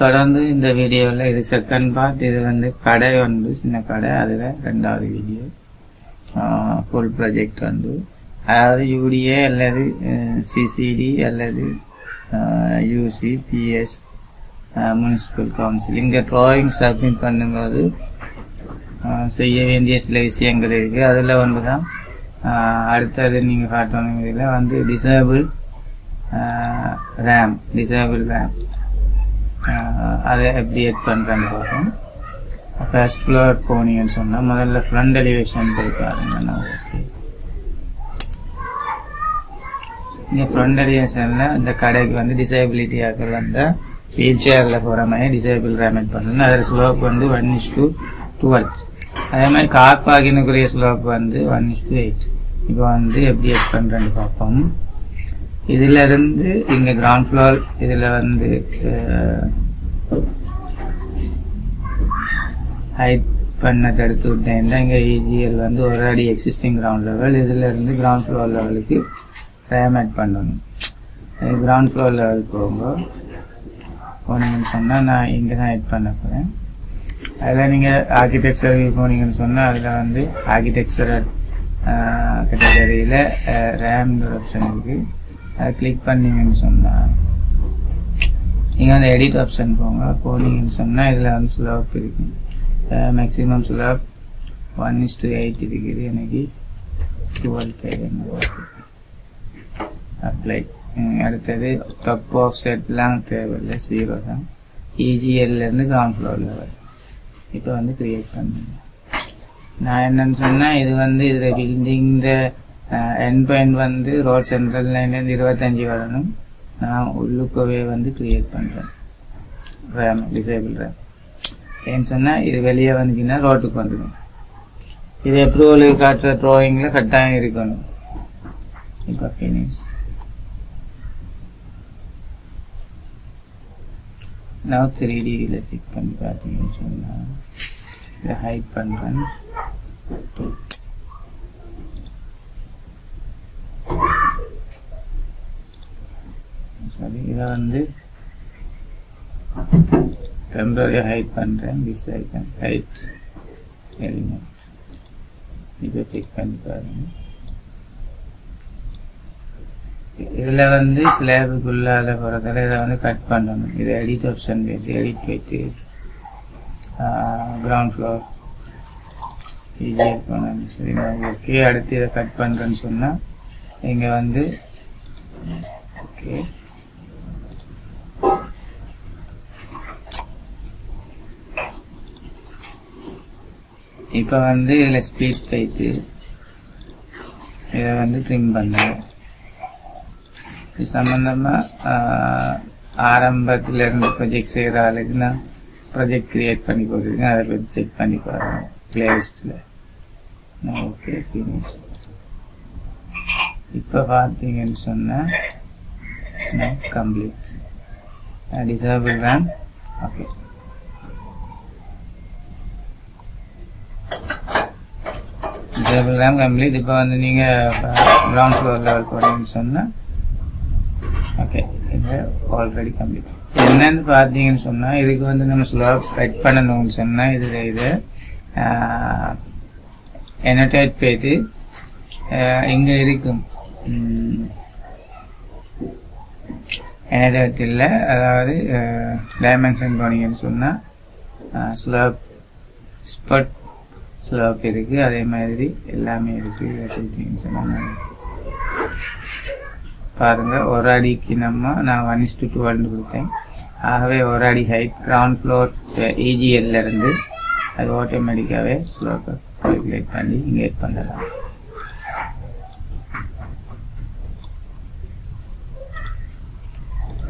தொடர்ந்து இந்த வீடியோவில் இது செகண்ட் பார்ட் இது வந்து கடை ஒன்று சின்ன கடை. அதில் ரெண்டாவது வீடியோ ஃபுல் ப்ராஜெக்ட் வந்து. அதாவது யூடிஏ அல்லது சிசிடி அல்லது யூசி பிஎஸ் முனிசிபல் கவுன்சில் இங்கே ட்ராயிங் சப்மிட் பண்ணும்போது செய்ய வேண்டிய சில விஷயங்கள் இருக்குது அதில் ஒன்று தான் அடுத்தது நீங்கள் காட்டணும். இதில் வந்து டிசேபிள் ரேம் டிசேபிள் ரேம் அதை எப்படி எட் பண்ணுறேன்னு பார்ப்போம். ஃபர்ஸ்ட் ஃப்ளோர் போனீங்கன்னு சொன்னால் முதல்ல ஃப்ரண்ட் எலிவேஷன் போய் பாருங்க நான் ஓகே இங்கே ஃப்ரண்ட் எலிவேஷனில் இந்த கடைக்கு வந்து டிசேபிலிட்டி ஆக்கள் வந்த வீல் சேரில் போகிற மாதிரி டிசேபிள் ரேமெண்ட் பண்ணணும். அதில் ஸ்லோப் வந்து ஒன் இஸ் டூ டுவெல் அதே மாதிரி கார் பார்க்கினுக்குரிய ஸ்லோப் வந்து ஒன் இஸ் டூ எயிட் இப்போ வந்து எப்படி எட் பண்ணுறேன்னு பார்ப்போம். இதுல இருந்து கிரவுண்ட் ஃப்ளோர் இதில் வந்து ஹைட் பண்ண எடுத்து விட்டேன். இங்கே இஜிஎல் வந்து ஒரு அடி எக்ஸிஸ்டிங் கிரவுண்ட் லெவல் இதில் இருந்து கிரவுண்ட் ஃப்ளோர் லெவலுக்கு ரேம் ஆட் பண்ணணும் கிரவுண்ட் ஃப்ளோர் லெவல் போகும்போது போனீங்கன்னு சொன்னால் நான் இங்கே தான் ஆட் பண்ண போகிறேன் அதில் நீங்கள் ஆர்கிடெக்சர் போனீங்கன்னு சொன்னால் அதில் வந்து ஆர்கிடெக்சரல் கேட்டகரியில் ரேம் ஆப்ஷன் இருக்குது அதை கிளிக் பண்ணீங்கன்னு சொன்னால் நீங்கள் வந்து எடிட் ஆப்ஷன் போங்க போனீங்கன்னு சொன்னால் இதில் வந்து ஸ்லோப் இருக்கு. Maximum slope one is to eight இருக்குது எனக்கு டுவெல் தேவை அப்ளை அடுத்தது டப் ஆஃப் செட்லாம் தேவையில்லை ஜீரோ தான். இஜிஎல்லேருந்து கிரவுண்ட் ஃப்ளோரில் வரும் இப்போ வந்து க்ரியேட் பண்ணுங்க. நான் என்னன்னு சொன்னால் இது வந்து இதில் பில்டிங்கிற என் பாயிண்ட் வந்து ரோட் சென்ட்ரல் லைன்லேருந்து இருபத்தஞ்சி வரணும் நான் உள்ளுக்கவே வந்து க்ரியேட் பண்ணுறேன் ரேம் டிசேபிள் ரேம் ஏன்னு சொன்னால் இது வெளியே வந்துச்சுன்னா ரோட்டுக்கு வந்துடும் இது அப்ரூவலுக்கு காட்டுற ட்ராயிங்கில் கட்டாயம் இருக்கணும் இப்போ ஃபினிஷ் நான் த்ரீ டியில் செக் பண்ணி பார்த்தீங்கன்னு சொன்னால் இதை ஹைட் பண்ணுறேன் சரி இதை வந்து டெம்பரரியாக ஹைட் பண்ணுறேன் திஸ் ஐக்கன் ஹைட் எலிமெண்ட் இதை செக் பண்ணி பாருங்க. இதில் வந்து ஸ்லேபுக்குள்ளால போகிறதால இதை வந்து கட் பண்ணணும். இதை எடிட் ஆப்ஷன் போயிட்டு எடிட் போயிட்டு கிரவுண்ட் ஃப்ளோர் ஈஸியாக பண்ணணும். சரி ஓகே அடுத்து இதை கட் பண்ணுறேன்னு சொன்னால் இங்கே வந்து ஓகே இப்போ வந்து இதில் ஸ்பீட் போயிட்டு இதை வந்து ட்ரிம் பண்ணுவோம். இது சம்மந்தமாக ஆரம்பத்தில் இருந்து ப்ரொஜெக்ட் செய்கிற ஆளுக்கு நான் ப்ரொஜெக்ட் க்ரியேட் பண்ணி கொடுத்துருக்கேன் அதை பற்றி செக் பண்ணி பாருங்கள் பிளேலிஸ்ட்டில் ஓகே ஃபினிஷ் இப்போ பார்த்தீங்கன்னு சொன்னால் complete disable ramp okay disable ramp complete இப்போ வந்து நீங்கள் கிரவுண்ட் ஃப்ளோர் லெவல் போகிறீங்கன்னு சொன்னால் ஓகே இது ஆல்ரெடி கம்ப்ளீட் என்னன்னு பார்த்தீங்கன்னு சொன்னால் இதுக்கு வந்து நம்ம ஸ்லோவாக கட் பண்ணணும்னு சொன்னால் இது இது எனடேட் போயிட்டு இங்கே இருக்கும். எனடேட் இல்லை அதாவது டைமென்ஷன் போனீங்கன்னு சொன்னால் ஸ்லோப் ஸ்பட் ஸ்லோப் இருக்குது அதே மாதிரி எல்லாமே இருக்குது எடுத்துக்கிட்டீங்கன்னு சொன்னால் பாருங்கள் ஒரு அடிக்கு நம்ம நான் ஒன் இஸ்டு டுவெல்னு கொடுத்தேன். ஆகவே ஒரு அடி ஹைட் கிரவுண்ட் ஃப்ளோர் இஜிஎல்லிருந்து அது ஆட்டோமேட்டிக்காகவே ஸ்லோப்பை கால்குலேட் பண்ணி இங்கே பண்ணலாம்.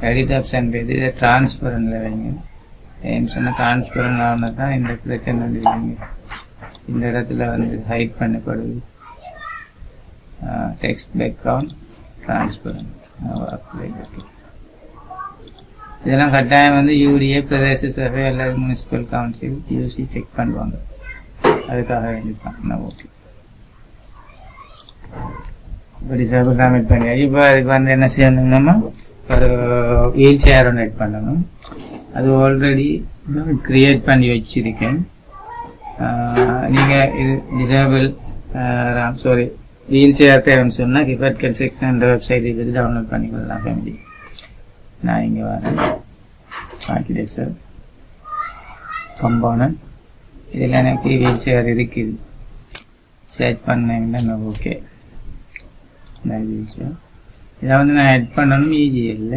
எடிட் ஆப்ஷன் போய்து இதை டிரான்ஸ்பரண்டில் வைங்க. ஏன்னு சொன்னால் டிரான்ஸ்பரண்ட் ஆனால் தான் இந்த பிரச்சனை வந்துருவீங்க இந்த இடத்துல வந்து ஹைட் பண்ணப்படுது. டெக்ஸ்ட் பேக்ரவுண்ட் டிரான்ஸ்பரண்ட் அப்ளை இதெல்லாம் கட்டாயம் வந்து யூடிஏ பிரதேச சபை அல்லது முனிசிபல் கவுன்சில் யூசி செக் பண்ணுவாங்க. அதுக்காக வேண்டிதான் ஓகே இப்படி சபை கமிட் பண்ணி இப்போ அதுக்கு வந்து என்ன செய்யணுங்கம்மா? ஒரு வீல் சேர் ஒன்று எட் பண்ணணும். அது ஆல்ரெடி கிரியேட் பண்ணி வச்சிருக்கேன். நீங்கள் இது டிசேபிள் சாரி வீல் சேர் தேவைன்னு சொன்னால் கிஃபட் சிக்ஸ் என்ற வெப்சைட் இது டவுன்லோட் பண்ணிக்கொள்ளலாம் ஃபேமிலி நான் இங்கே வரேன். ஆர்கிடெக்சர் கம்போனன்ட் இதில் எனக்கு வீல் சேர் இருக்குது. சர்ச் பண்ணீங்கன்னா ஓகே வீல் சேர் இதை வந்து நான் எட் பண்ணணும் ஈஜிஎல்ல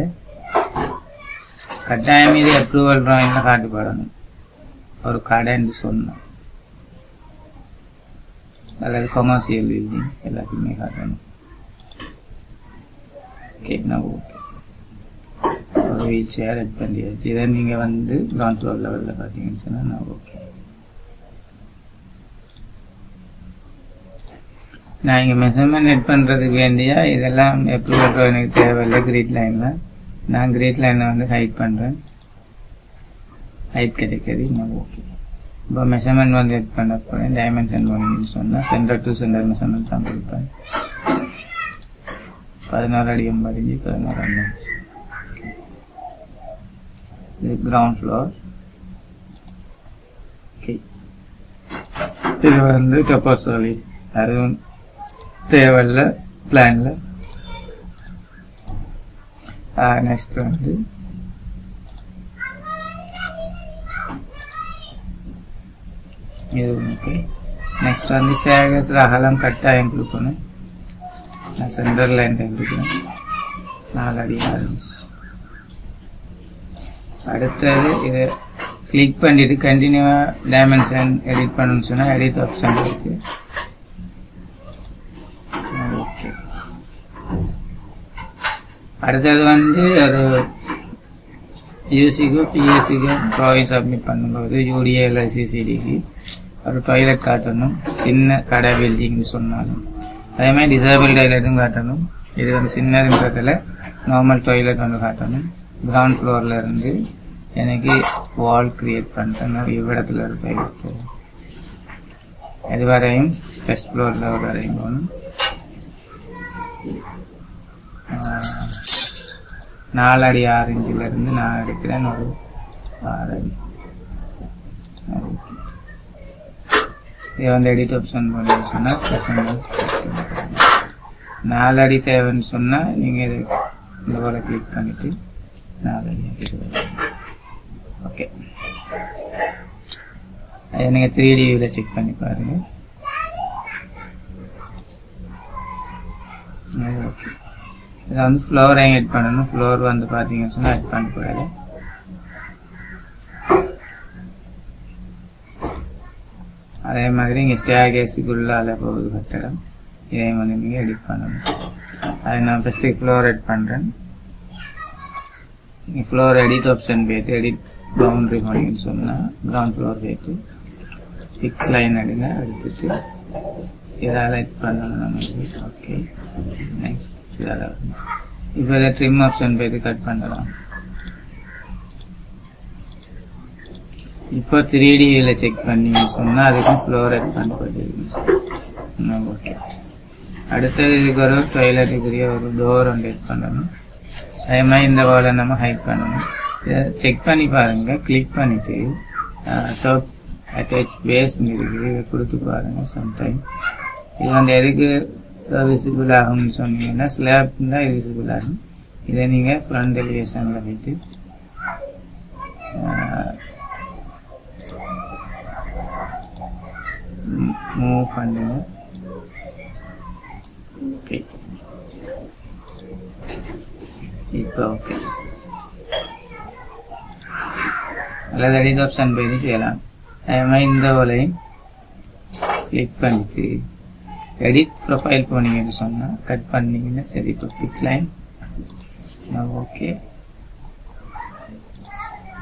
கட்டாயம் இது அப்ரூவல் ட்ராயிங்கில் காட்டுப்படணும் ஒரு கடைன்னு சொன்னோம். அல்லது கொமர்சியல் பில்டிங் எல்லாத்தையுமே காட்டணும். ஓகே ஓகே ஒரு வீல் சேர் எட் பண்ணியாச்சு. இதை நீங்கள் வந்து கிரவுண்ட் ஃப்ளோர் லெவலில் பார்த்தீங்கன்னு சொன்னால் நான் ஓகே நான் இங்கே மெஷர்மெண்ட் நெட் பண்ணுறதுக்கு வேண்டியா? இதெல்லாம் அப்ரூவல் எனக்கு தேவையில்லை. கிரீட் லைனில் நான் கிரீட் லைனை வந்து ஹைட் பண்ணுறேன் ஹைட் கிடைக்காது நான் ஓகே இப்போ மெஷர்மெண்ட் வந்து எட் பண்ண போகிறேன் டைமென்ஷன் போனீங்கன்னு சொன்னால் சென்டர் டு சென்டர் மெஷர்மெண்ட் தான் கொடுப்பேன். பதினாறு அடி ஐம்பது இஞ்சி பதினாறு அடி இது கிரவுண்ட் ஃப்ளோர் ஓகே இது வந்து கப்பாசோலி அதுவும் தேவையில்ல பிளான்ல நெக்ஸ்ட் வந்து இது ஓகே நெக்ஸ்ட் வந்து ஸ்டேகஸ் அகலம் கட்டாயம் கொடுக்கணும். நான் சென்டர் லைன் கொடுக்கணும் நாலு அடி ஆரம்பிச்சு அடுத்தது இது கிளிக் பண்ணிட்டு கண்டினியூவாக டைமென்ஷன் எடிட் பண்ணணும்னு சொன்னால் எடிட் ஆப்ஷன் இருக்குது ஓகே அடுத்தது வந்து அது யூசிக்கு பிஎஸ்சிக்கு ட்ராயிங் சப்மிட் பண்ணும்போது யூடிஏல சிசிடிக்கு ஒரு டாய்லெட் காட்டணும். சின்ன கடை பில்டிங்னு சொன்னாலும். அதே மாதிரி டிசேபிள் டாய்லெட்டும் காட்டணும். இது வந்து சின்னதுன்றதில் நார்மல் டாய்லெட் வந்து காட்டணும். கிரவுண்ட் ஃப்ளோரில் இருந்து எனக்கு வால் கிரியேட் பண்ணிட்டேன் இவ்விடத்துல ஒரு டாய்லெட் இது வரையும் ஃபர்ஸ்ட் ஃப்ளோரில் ஒரு வரையும் போகணும். நாலு அடி ஆறு இன்ச்சில் இருந்து நான் எடுக்கிறேன் ஒரு ஆறு அடி இதை வந்து எடிட் ஆப்ஷன் பண்ணி சொன்னால் நாலு அடி தேவைன்னு சொன்னால் நீங்கள் இது இந்த போல் கிளிக் பண்ணிவிட்டு நாலு அடி ஓகே. அது நீங்கள் த்ரீ டி வியூவில் செக் பண்ணி பாருங்கள் ஓகே. இதை வந்து ஃப்ளோரையும் ஆட் பண்ணணும் ஃப்ளோர் வந்து பார்த்தீங்கன்னு சொன்னால் ஆட் பண்ண கூடாது அதே மாதிரி இங்கே ஸ்டேகேஸுக்குள்ளால போகுது கட்டடம் இதையும் வந்து நீங்கள் எடிட் பண்ணணும் அதை நான் ஃபஸ்ட்டு ஃப்ளோர் எட் பண்ணுறேன் நீங்கள் ஃப்ளோர் எடிட் ஆப்ஷன் போயிட்டு எடிட் பவுண்ட்ரி பண்ணின்னு சொன்னால் கிரவுண்ட் ஃப்ளோர் போயிட்டு ஃபிக்ஸ் லைன் எடுங்க எடுத்துட்டு இதால் எட் பண்ணணும் நமக்கு ஓகே நெக்ஸ்ட் இதால் இப்போ இதை ட்ரிம் ஆப்ஷன் போயிட்டு கட் பண்ணலாம். இப்போ த்ரீ டியில் செக் பண்ணி சொன்னால் அதுக்கும் ஃப்ளோர் எட் பண்ணப்பட்டிருக்கு ஓகே அடுத்தது இதுக்கு ஒரு டொய்லெட்டுக்குரிய ஒரு டோர் ஒன்று எட் பண்ணணும். அதே மாதிரி இந்த வாலை நம்ம ஹைட் பண்ணணும். இதை செக் பண்ணி பாருங்கள் கிளிக் பண்ணிவிட்டு டாப் அட்டாச் பேஸ் இருக்குது இதை கொடுத்து பாருங்கள் சம்டைம் இது வந்து எதுக்கு விசிபிள் ஆகும்னு சொன்னீங்கன்னா ஸ்லாப் தான் இது விசிபிள் ஆகும் இதை நீங்கள் ஃப்ரண்ட் எலிவேஷனில் போயிட்டு மூவ் பண்ணுங்க. ஓகே இப்போ ஓகே அல்லது எடிட் ஆப்ஷன் போய் செய்யலாம். இந்த ஓலையும் கிளிக் பண்ணிட்டு எடிட் ப்ரொஃபைல் போனீங்கன்னு சொன்னால் கட் பண்ணீங்கன்னா சரி இப்போ பிக்ஸ் லைன் ஓகே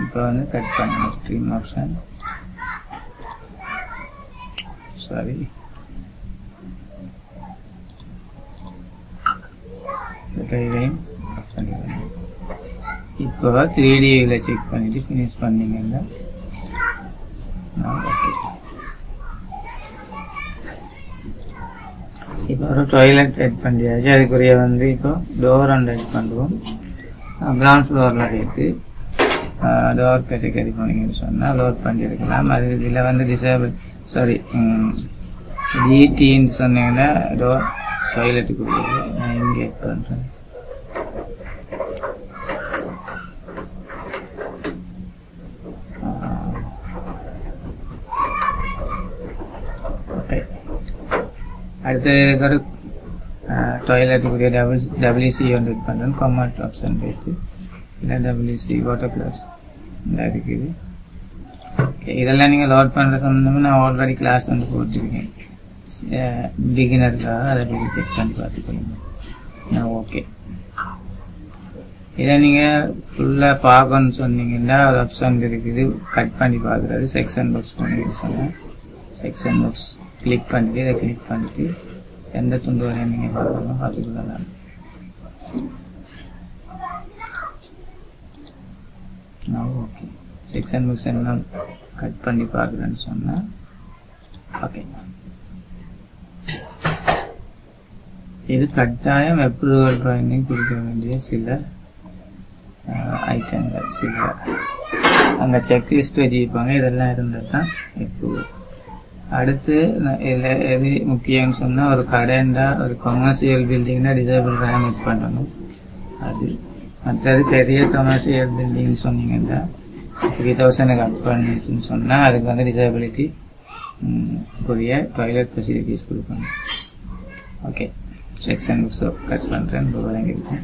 இப்போ வந்து கட் பண்ணணும் ட்ரீம் ஆப்ஷன் சாரி இதையும் இப்போ த்ரீ டியில் செக் பண்ணிவிட்டு ஃபினிஷ் பண்ணீங்கன்னா ஓகே இப்போ ஒரு டாய்லெட் டைட் பண்ணியாச்சு அதுக்குரிய வந்து இப்போ டோர் அண்ட் டைட் பண்ணுவோம் கிரவுண்ட் ஃப்ளோரில் சேர்த்து டோர் கேட்டகரி போனீங்கன்னு சொன்னால் லோட் பண்ணியிருக்கலாம் அது இதில் வந்து டிசேபிள் சாரி டிடின்னு சொன்னீங்கன்னா டோர் டாய்லெட்டுக்குரிய நான் இங்கே பண்ணுறேன் அடுத்து ஒரு டாய்லெட்டுக்குரிய டபுள் டபிள்யூசி வந்து இது பண்ணுறேன் கமெண்ட் ஆப்ஷன் போயிட்டு இல்லை டபிள்யூசி வாட்டர் கிளாஸ் இந்த இருக்குது. ஓகே இதெல்லாம் நீங்கள் லோட் பண்ணுற சம்மந்தமாக நான் ஆல்ரெடி கிளாஸ் வந்து போட்டிருக்கேன் பிகினருக்காக அதை போய் செக் பண்ணி பார்த்துக்கொள்ளுங்க ஓகே இதை நீங்கள் ஃபுல்லாக பார்க்கணும்னு சொன்னீங்கன்னா ஒரு ஆப்ஷன் இருக்குது. கட் பண்ணி பார்க்குறது. செக்ஷன் பாக்ஸ் பண்ணி சொன்னேன். செக்ஷன் பாக்ஸ் கிளிக் பண்ணிட்டு இதை கிளிக் பண்ணிட்டு எந்த துண்டு வரையும் நீங்கள் பார்க்கணும் பார்த்துக்கலாம் ஓகே செக்ஷன் பாக்ஸ் என்ன கட் பண்ணி பார்க்குறேன்னு சொன்னேன் ஓகே இது கட்டாயம் அப்ரூவல் ட்ராயிங் கொடுக்க வேண்டிய சில ஐட்டங்கள் சில. அங்கே செக்லிஸ்ட் வச்சுருப்பாங்க இதெல்லாம் இருந்தால் தான் அப்ரூவல் அடுத்து ந- எது முக்கியம்னு சொன்னால் ஒரு கடைண்டா ஒரு கமர்ஷியல் பில்டிங்னா டிசேபிள் ரேமேட் பண்ணணும். அது. மற்றது பெரிய கமர்ஷியல் பில்டிங்னு சொன்னீங்கன்னா த்ரீ தௌசண்ட் கட் பண்ணிச்சுன்னு சொன்னால் அதுக்கு வந்து டிசபிலிட்டி புதிய டாய்லெட் ஃபெசிலிட்டிஸ் கொடுக்கணும். ஓகே செக்ஷன் புக்ஸோ கட் பண்ணுறேன் வழங்கியிருக்கேன்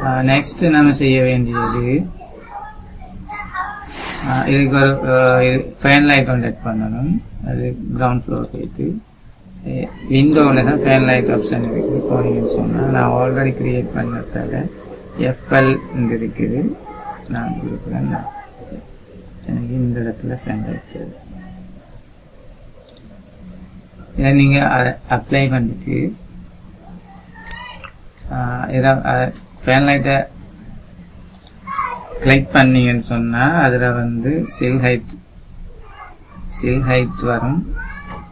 நெக்ஸ்ட்டு நம்ம செய்ய வேண்டியது இதுக்கு ஒரு ஃபேன் லைட் ஒன்று செட் பண்ணணும். அது கிரவுண்ட் ஃப்ளோர் போயிட்டு விண்டோவில் தான் ஃபேன் லைட் ஆப்ஷன் இருக்குது போனீங்கன்னு சொன்னால் நான் ஆல்ரெடி க்ரியேட் பண்ணதால எஃப்எல் இங்கே இருக்குது. நான் கொடுக்குறேன். எனக்கு இந்த இடத்துல ஃபேன் லைட் தேவை. இதை நீங்கள் அப்ளை பண்ணிட்டு இதை ஃபேன் லைட்டை கிளிக் பண்ணீங்கன்னு சொன்னால் அதில் வந்து சில் ஹைட் சில் ஹைட் வரும்.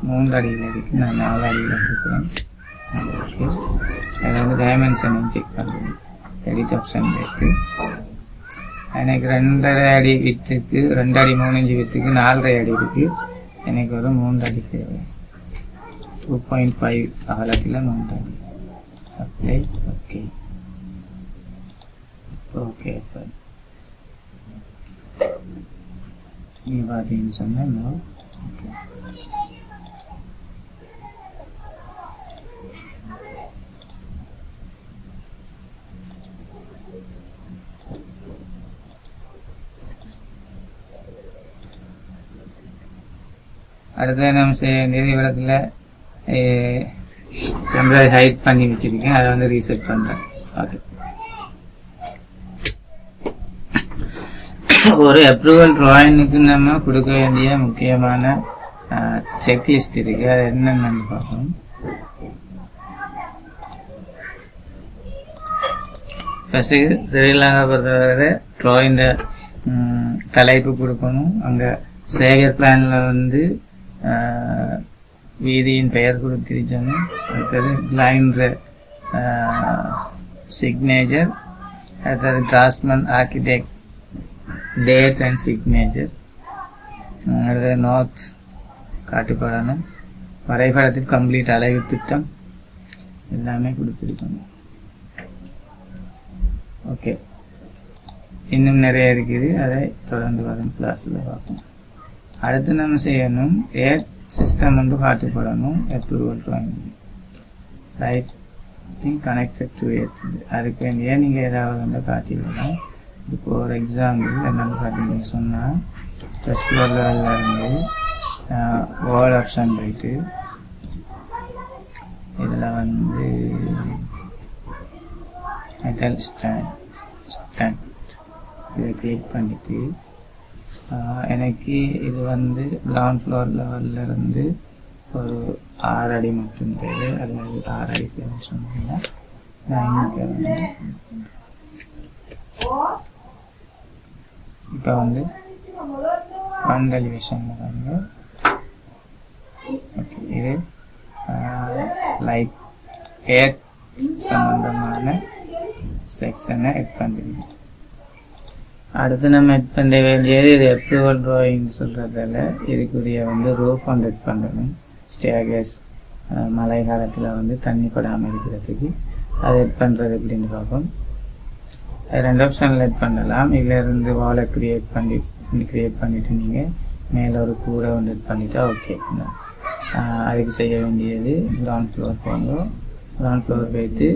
மூன்று அடியில் இருக்குது நான் நாலு அடியில் இருக்கிறேன் ஓகே அதில் வந்து டைமென்ஷனையும் செக் பண்ணுறேன் எடிட் ஆப்ஷன் இருக்குது எனக்கு ரெண்டரை அடி வித்துக்கு ரெண்டு அடி மூணு இஞ்சி வித்துக்கு நாலரை அடி இருக்குது எனக்கு ஒரு மூன்று அடி தேவை. டூ பாயிண்ட் ஃபைவ் அகலத்தில் மூன்று அடி. அப்ளை ஓகே ஓகே ஃபைன் நீ பார்த்தீங்கன்னு சொன்னேன் ஓகே அடுத்து நம்ம செய்ய வேண்டியது இவ்வளத்துல ஹைட் பண்ணி வச்சிருக்கேன். அதை வந்து ரீசெட் பண்றேன். ஓகே ஒரு அப்ரூவல் ட்ராயினுக்கு நம்ம கொடுக்க வேண்டிய முக்கியமான செக்லிஸ்ட் இருக்கு. அது என்னென்னு பார்க்கணும் ஃபஸ்ட்டு ஸ்ரீலங்கா பொறுத்தவரை ட்ராயிங்க தலைப்பு கொடுக்கணும். அங்கே சேகர் பிளானில் வந்து வீதியின் பெயர் கொடுத்திருக்கணும். அடுத்தது கிளைன்ற சிக்னேச்சர் அடுத்தது கிராஸ்மன் ஆர்கிடெக்ட் டேட் அண்ட் சிக்னேச்சர் அடுத்தது நோட்ஸ் காட்டுப்படணும் வரைபடத்தில் கம்ப்ளீட் அழகு திட்டம் எல்லாமே கொடுத்துருக்கணும் ஓகே இன்னும் நிறைய இருக்குது அதை தொடர்ந்து வரும் கிளாஸில் பார்ப்போம் அடுத்து நம்ம செய்யணும் ஏர் சிஸ்டம் வந்து காட்டுப்படணும் அப்ரூவல் வாங்கி ரைட்டிங் கனெக்டட் டு ஏர் அதுக்கு வேண்டிய நீங்கள் ஏதாவது வந்து காட்டிவிடணும் இப்போ ஒரு எக்ஸாம்பிள் என்னென்னு பார்த்தீங்கன்னு சொன்னால் ஃபஸ்ட் ஃப்ளோர் இருந்து வேர்ல்ட் ஆப்ஷன் போயிட்டு இதில் வந்து மெட்டல் ஸ்டாண்ட் ஸ்டாண்ட் இதை கிளிக் பண்ணிட்டு எனக்கு இது வந்து கிரவுண்ட் ஃப்ளோர் லெவலில் இருந்து ஒரு ஆறு அடி மட்டும் தேவை. அல்லது ஆறு அடி தேவைன்னு சொன்னீங்கன்னா நான் இங்கே வந்து இப்போ வந்து ஃப்ரண்ட் எலிவேஷனில் வந்து ஓகே இது லைக் ஹேர் சம்மந்தமான செக்ஷனை எட் பண்ணுறீங்க அடுத்து நம்ம எட் பண்ண வேண்டியது இது அப்ரூவல் ட்ராயிங் சொல்கிறதால இதுக்குரிய வந்து ரூஃப் வந்து எட் பண்ணணும். ஸ்டேகஸ் மழை காலத்தில் வந்து தண்ணி படாமல் இருக்கிறதுக்கு. அதை எட் பண்ணுறது எப்படின்னு பார்ப்போம். ரெண்டு ஆப்ஷனில் லெட் பண்ணலாம். இதிலேருந்து வாலை க்ரியேட் பண்ணி க்ரியேட் பண்ணிவிட்டு நீங்கள் மேலே ஒரு கூரை வந்து இது பண்ணிட்டா ஓகே அதுக்கு செய்ய வேண்டியது கிரவுண்ட் ஃப்ளோர் போங்க கிரவுண்ட் ஃப்ளோர் போயிட்டு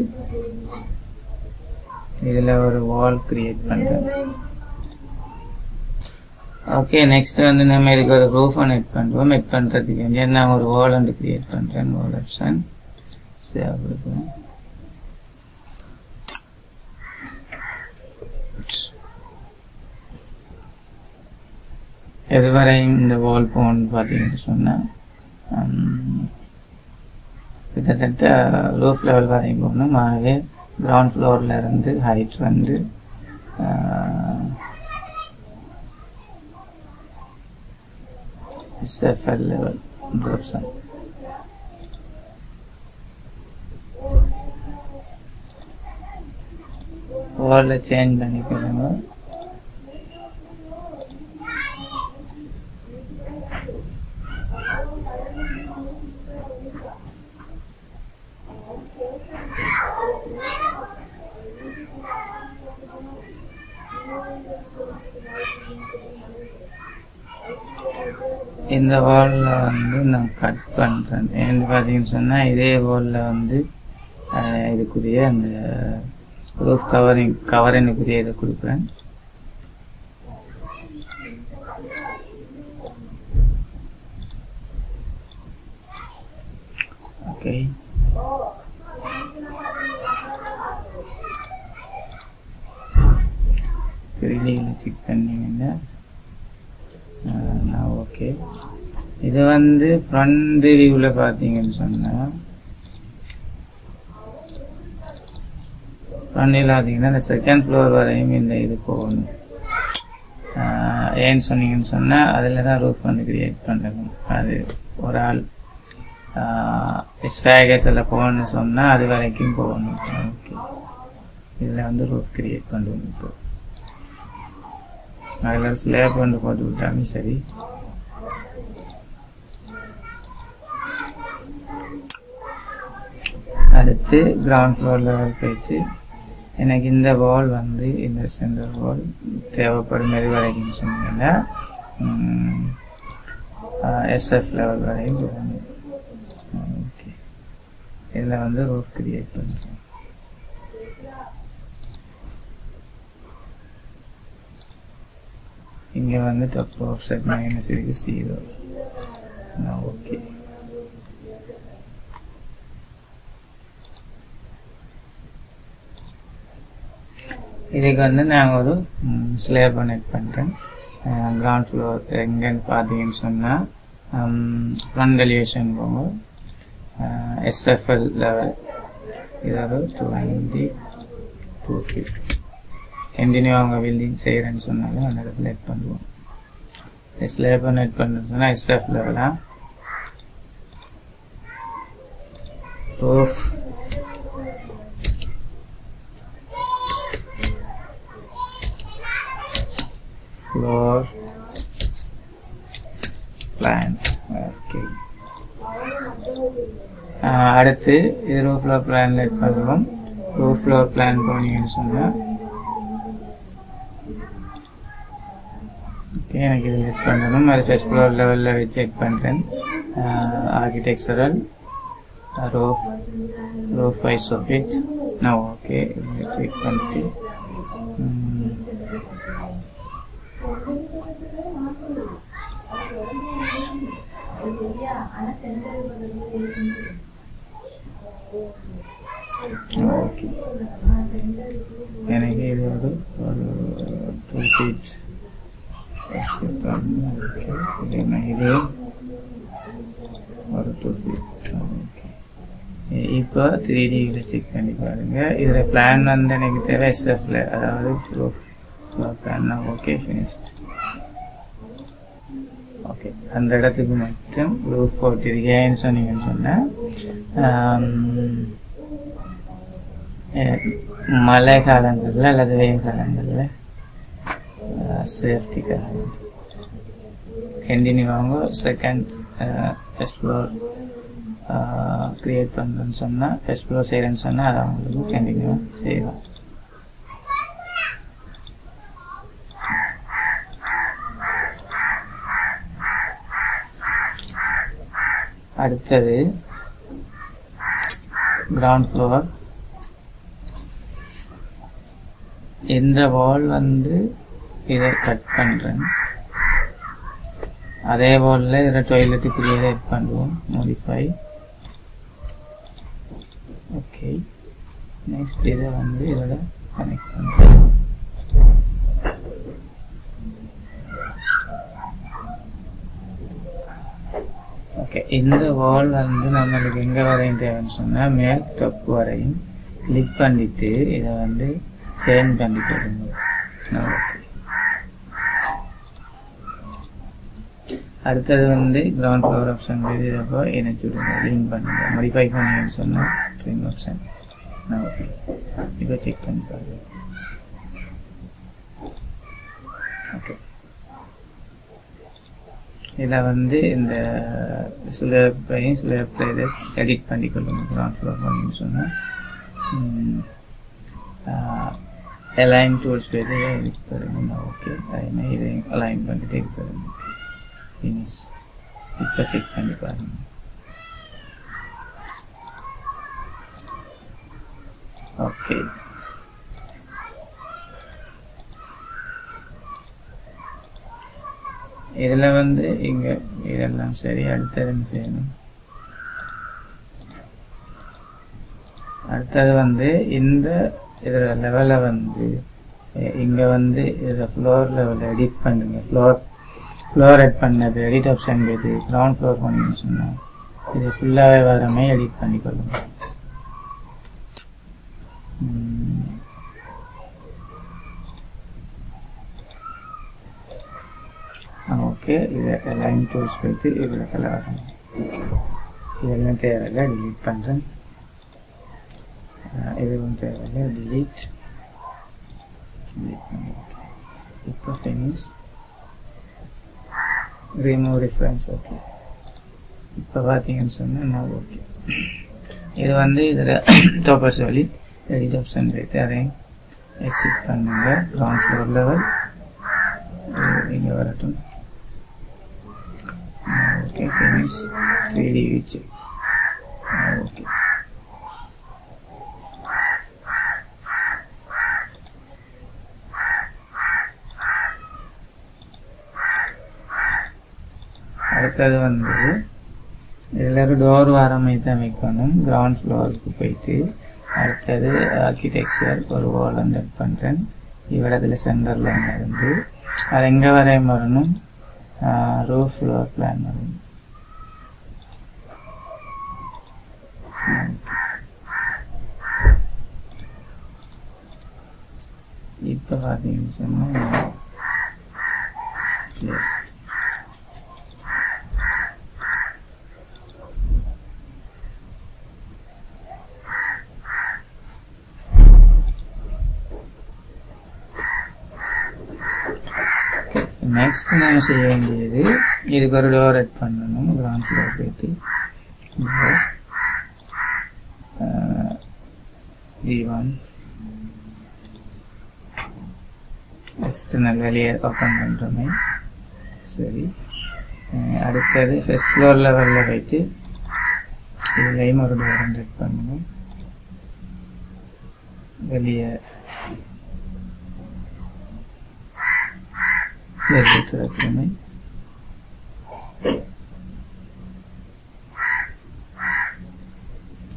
இதில் ஒரு வால் க்ரியேட் பண்ணுறேன் ஓகே நெக்ஸ்ட் வந்து நம்ம இதுக்கு ஒரு ரூஃப் ஒன்று எட் பண்ணுறோம் எட் பண்ணுறதுக்கு வேண்டிய நான் ஒரு வால் ஒன்று க்ரியேட் பண்ணுறேன் வால் ஆப்ஷன் சரி கொடுக்குறேன் எதுவரை இந்த வால் போன் பார்த்தீங்கன்னு சொன்னால் கிட்டத்தட்ட ரூஃப் லெவல் வரையும் போகணும் ஆகவே கிரவுண்ட் ஃப்ளோரில் இருந்து ஹைட் வந்து SFL level option. வேர்ல்டில் சேஞ்ச் பண்ணிக்கிறோங்க இந்த வாலில் வந்து நான் கட் பண்ணுறேன் ஏன்னு பார்த்தீங்கன்னு சொன்னால் இதே வாலில் வந்து இதுக்குரிய அந்த ரூஃப் கவரிங் கவரிங்குரிய இதை கொடுக்குறேன். ஓகே த்ரீடியில் செக் பண்ணிங்கன்னா நான் ஓகே இது வந்து ஃப்ரண்ட் வியூவில் பார்த்தீங்கன்னு சொன்னால் ஃப்ரண்டில் பார்த்தீங்கன்னா இந்த செகண்ட் ஃப்ளோர் வரையும் இந்த இது போகணும். ஏன்னு சொன்னீங்கன்னு சொன்னால் அதில் தான் ரூஃப் வந்து கிரியேட் பண்ணணும் அது ஒரு ஆள் ஸ்டாகஸ் எல்லாம் போகணும்னு சொன்னால் அது வரைக்கும் போகணும். ஓகே. இதில் வந்து ரூஃப் கிரியேட் பண்ணுவோம் இப்போ. அதில் ஸ்லேப் வந்து போட்டு விட்டாலும் சரி. அடுத்து கிரவுண்ட் ஃப்ளோர் லெவல் போயிட்டு எனக்கு இந்த வால் வந்து இந்த சென்டர் வால் தேவைப்படும் எது வரைக்கும் சொன்னீங்கன்னா எஸ்எஃப் லெவல் வரையும் போகணும். ஓகே இதில் வந்து ரூஃப் கிரியேட் பண்ணுறேன் இங்கே வந்து டப் ஆஃப் செட் மைனஸ் இருக்குது ஜீரோ ஓகே இதுக்கு வந்து நான் ஒரு ஸ்லேப் கனெக்ட் பண்ணுறேன் கிரவுண்ட் ஃப்ளோர் எங்கேன்னு பார்த்தீங்கன்னு சொன்னால் ஃப்ரண்ட் எலிவேஷன் போங்க. எஸ்எஃப்எல் லெவல் இது ஒரு டுவெண்ட்டி டூ ஃபிஃப்டி கண்டினியூ அவங்க பில்டிங் செய்கிறேன்னு சொன்னாலும் அந்த இடத்துல எட் பண்ணுவோம். ஸ்லேப் நெட் பண்ணுறது சொன்னால் எஸ்எஃப் லெவலா ரூஃப் ஃப்ளோர் பிளான் ஓகே அடுத்து இது ரூஃப் ஃப்ளோர் பிளான் லெட் பண்ணுவோம் ரூஃப் ஃப்ளோர் பிளான் போனீங்கன்னு சொன்னால் ஓகே எனக்கு இது செக் பண்ணணும் அது ஃபஸ்ட் ஃப்ளோர் லெவலில் வச்சு செக் பண்ணுறேன் architectural roof roof wise of it நான் ஓகே செக் பண்ணிட்டு ம், ஓகே எனக்கு இது ஒரு ஒரு டூ ஃபீட் இது ஒரு டூ ஃபீட் ஓகே இப்போ த்ரீ டியில் செக் பண்ணி பாருங்கள் இதில் பிளான் வந்து எனக்கு தேவை எஸ்எஃப்ல அதாவது பிளான் ஓகே ஃபினிஷ்ட் ஓகே அந்த இடத்துக்கு மட்டும் ரூஃப் போட்டிருக்கேன்னு சொன்னீங்கன்னு சொன்னேன். மழை காலங்களில் அல்லது வெயில் காலங்களில் சேஃப்டிக்காக கண்டினியூ ஆகும் செகண்ட் ஃபஸ்ட் ஃப்ளோர் க்ரியேட் பண்ணுறேன்னு சொன்னால் ஃபஸ்ட் ஃப்ளோர் செய்கிறேன்னு சொன்னால் அதை அவங்களுக்கு கண்டினியூவாக செய்வோம் அடுத்தது கிரவுண்ட் ஃப்ளோர் இந்த வால் வந்து இதை கட் பண்ணுறேன் அதே வாலில் இதில் டாய்லெட்டுக்குரிய ஆட் பண்ணுவோம் மோடிஃபை ஓகே நெக்ஸ்ட் இதை வந்து இதோட கனெக்ட் பண்ணுறோம் ஓகே இந்த வால் வந்து நம்மளுக்கு எங்கே வரையும் தேவைன்னு சொன்னால் மேல் டப் வரையும் கிளிக் பண்ணிட்டு இதை வந்து சேஞ்ச் பண்ணி கொடுங்க ஓகே அடுத்தது வந்து கிரவுண்ட் ஃப்ளோர் ஆப்ஷன் இதப்போ இணைச்சி விடுங்க லிங்க் பண்ணுங்க மடிஃபை பண்ணுங்கன்னு சொன்னால் ட்ரிம் ஆப்ஷன் ஓகே இப்போ செக் பண்ணி பாருங்க. ஓகே இதில் வந்து இந்த சில பையன் சில இதை எடிட் பண்ணிக்கொள்ளுங்க கிரவுண்ட் ஃப்ளோர் பண்ணின்னு சொன்னால் அலைன் டூல்ஸ் போய் எடிட் பண்ணுங்க ஓகே அதே இதை அலைன் பண்ணிட்டு இது பண்ணுங்க ஃபினிஷ் இப்போ செக் பண்ணி பாருங்க ஓகே இதில் வந்து இங்கே இதெல்லாம் சரி அடுத்தது செய்யணும் அடுத்தது வந்து இந்த இதில் லெவலை வந்து இங்கே வந்து இதில் ஃப்ளோர் லெவலில் எடிட் பண்ணுங்க ஃப்ளோர் ஃப்ளோர் எட் பண்ணது எடிட் ஆப்ஷன் இது கிரவுண்ட் ஃப்ளோர் பண்ணிங்கன்னு சொன்னால் இது ஃபுல்லாகவே வர மாதிரி எடிட் பண்ணிக்கொள்ளுங்க. ஓகே இதை லைன் டூல்ஸ் வைத்து இதில் கலர் வரணும் இதெல்லாம் தேவையில்லை டிலீட் பண்ணுறேன் இதுவும் தேவையில்லை டிலீட் இப்போ ஃபினிஷ் ரிமூவ் ரிஃபரன்ஸ் ஓகே இப்போ பார்த்தீங்கன்னு சொன்னால் ஓகே இது வந்து இதில் டோப்பஸ் வழி எடிட் ஆப்ஷன் போயிட்டு அதையும் எக்ஸிட் பண்ணுங்க. கிரவுண்ட் ஃப்ளோர் லெவல் இங்கே வரட்டும். ஓகே ஃபினிஷ் த்ரீ டி விச்சு ஓகே அடுத்தது வந்து இதில் டோர் வர மாதிரி தான் வைக்கணும் கிரவுண்ட் ஃப்ளோருக்கு போயிட்டு அடுத்தது ஆர்கிடெக்சர் ஒரு ஓலன் வந்து பண்ணுறேன் இவ்விடத்தில் சென்டரில் இருந்து அது எங்கே வரையும் வரணும்? ரூஃப் ஃப்ளோர் பிளான் வரணும். இப்போ பார்த்தீங்கன்னு சொன்னால் நெக்ஸ்ட் நம்ம செய்ய வேண்டியது. இதுக்கு ஒரு டோர் ரெட் பண்ணணும் கிராம் ஃப்ளோர் போயிட்டு ஈவன் எக்ஸ்டர்னல் வெளியே ஓப்பன் பண்ணுறோமே சரி. அடுத்தது ஃபஸ்ட் ஃப்ளோர் லெவலில் போயிட்டு இதுலேயும் ஒரு டோர் ரெட் பண்ணணும். வெளியே வெளியே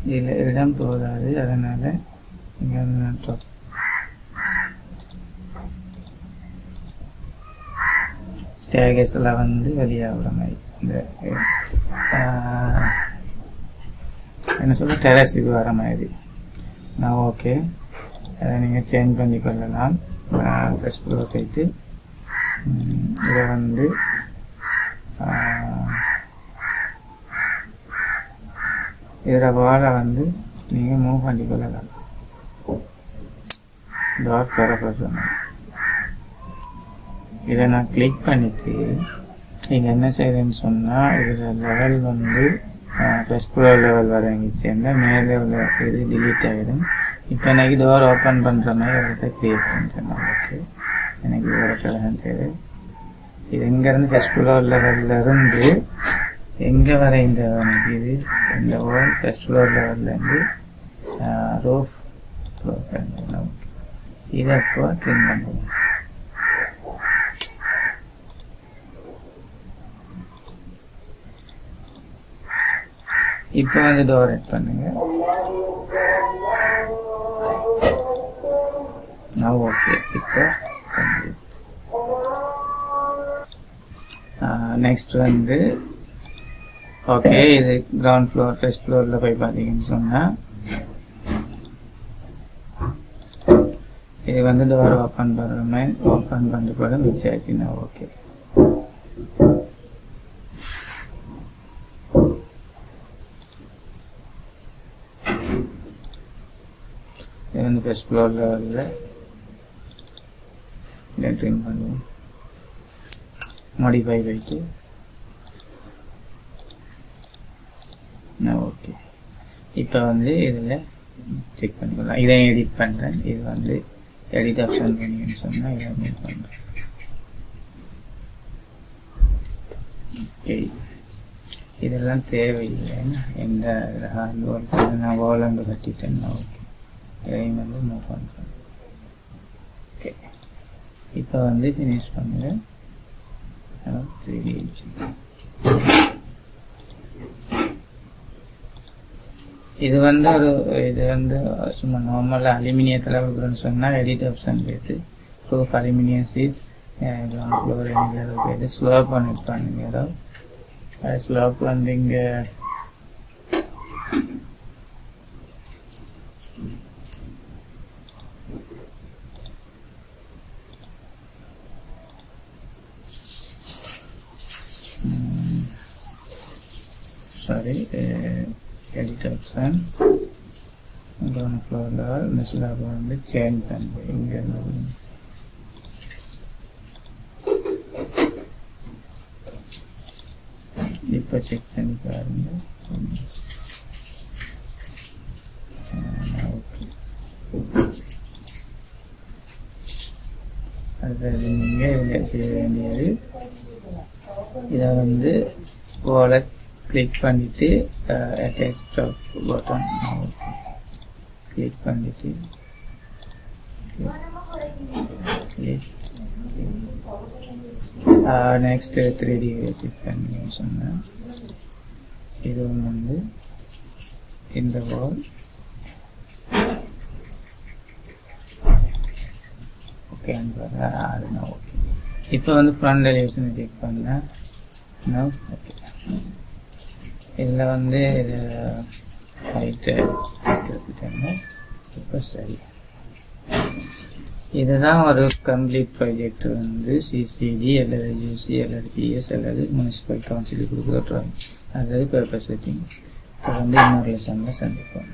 இதில் இடம் போதாது. அதனால் இங்கே வந்து நான் top ஸ்டேகஸில் வந்து வெளியாகிற மாதிரி இந்த என்ன சொல்ல டெரஸுக்கு வர மாதிரி. நான் ஓகே. அதை நீங்கள் சேஞ்ச் பண்ணி கொள்ளலாம் ஃபஸ்ட் ஃப்ளோர் போயிட்டு இதை வந்து இதில் வாழை வந்து நீங்கள் மூவ் பண்ணி கொள்ளலாம். டாட் சொன்னேன். இதை நான் கிளிக் பண்ணிட்டு நீங்கள் என்ன செய்யுதுன்னு சொன்னால் இதில் லெவல் வந்து ஃபஸ்ட் ஃப்ளோர் லெவல் வரங்கிட்டேன்னா மேலே உள்ள இது டிலீட் ஆகிடும் இப்போ எனக்கு டோர் ஓப்பன் பண்ணுற மாதிரி இடத்த க்ரியேட் பண்ணுறேன் ஓகே எனக்கு ஒரு கலகம் இது எங்கேருந்து ஃபஸ்ட் ஃப்ளோர் லெவலில் இருந்து எங்கே வர இந்த இது? இந்த ஓர் ஃபஸ்ட் ஃப்ளோர் லெவல்லேருந்து ரூஃப் ஃப்ளோர் இதை இப்போ க்ளீன் பண்ணுவோம். இப்போ வந்து டோர் ரெட் பண்ணுங்க. நான் ஓகே இப்போ நெக்ஸ்ட் வந்து ஓகே இது கிரவுண்ட் ஃப்ளோர் ஃபர்ஸ்ட் ஃப்ளோரில் போய் பார்த்தீங்கன்னு சொன்னால் இது வந்து டோர் ஓப்பன் பண்ணுறோமே ஓப்பன் பண்ணுற கூட மிச்சம் ஆச்சுன்னா ஓகே இது வந்து ஃபர்ஸ்ட் ஃப்ளோரில் வரல. லெட்ரிங் பண்ணுவோம் மாடிஃபை போயிட்டு ஓகே இப்போ வந்து இதில் செக் பண்ணிக்கலாம். இதை எடிட் பண்ணுறேன் இது வந்து எடிட் ஆப்ஷன் பண்ணிங்கன்னு சொன்னால் இதை மூவ் பண்ணுறேன் ஓகே இதெல்லாம் தேவையில்லை எந்த ஒரு நான் ஓலண்டு கட்டிட்டேன்னா ஓகே இதையும் வந்து மூவ் பண்ணுறேன் இப்போ வந்து ஃபினிஷ் பண்ணுங்க. த்ரீ இது வந்து ஒரு இது வந்து சும்மா நார்மலாக அலுமினியத்தில் கொடுக்குறேன்னு சொன்னால் எடிட் ஆப்ஷன் போயிட்டு ப்ரூஃப் அலுமினியம் சீட் ஃப்ளோர் எங்கேயாவது போயிட்டு ஸ்லோ பண்ணிருப்பாங்க ஏதாவது அது ஸ்லோப் வந்து இங்கே சாரி எடிட் ஆப்ஷன் கிரவுண்ட் ஃப்ளோரில் இந்த ஸ்லாப் வந்து சேஞ்ச் பண்ணி இங்கே இப்போ செக் பண்ணி பாருங்க ஓகே அடுத்தது நீங்கள் செய்ய வேண்டியது இதை வந்து போல கிளிக் பண்ணிட்டு அட்டாச் ஆஃப் பட்டன் கிளிக் பண்ணிட்டு நெக்ஸ்ட் த்ரீ டி கிளிக் பண்ணி சொன்னேன் இது ஒன்று வந்து இந்த வால் ஓகே அதுனா ஓகே இப்போ வந்து ஃப்ரண்ட் எலிவேஷனை செக் பண்ணேன் ஓகே இதில் வந்து இது ஹைட்டு இப்போ சரி. இதுதான் ஒரு கம்ப்ளீட் ப்ராஜெக்ட் வந்து சிசிடி அல்லது யூசி அல்லது பிஎஸ் அல்லது முனிசிபல் கவுன்சிலுக்கு கொடுக்குற ட்ராயிங் அல்லது பேப்பர் செட்டிங் இப்போ வந்து இன்னொரு லெசனில் சந்திப்போம்.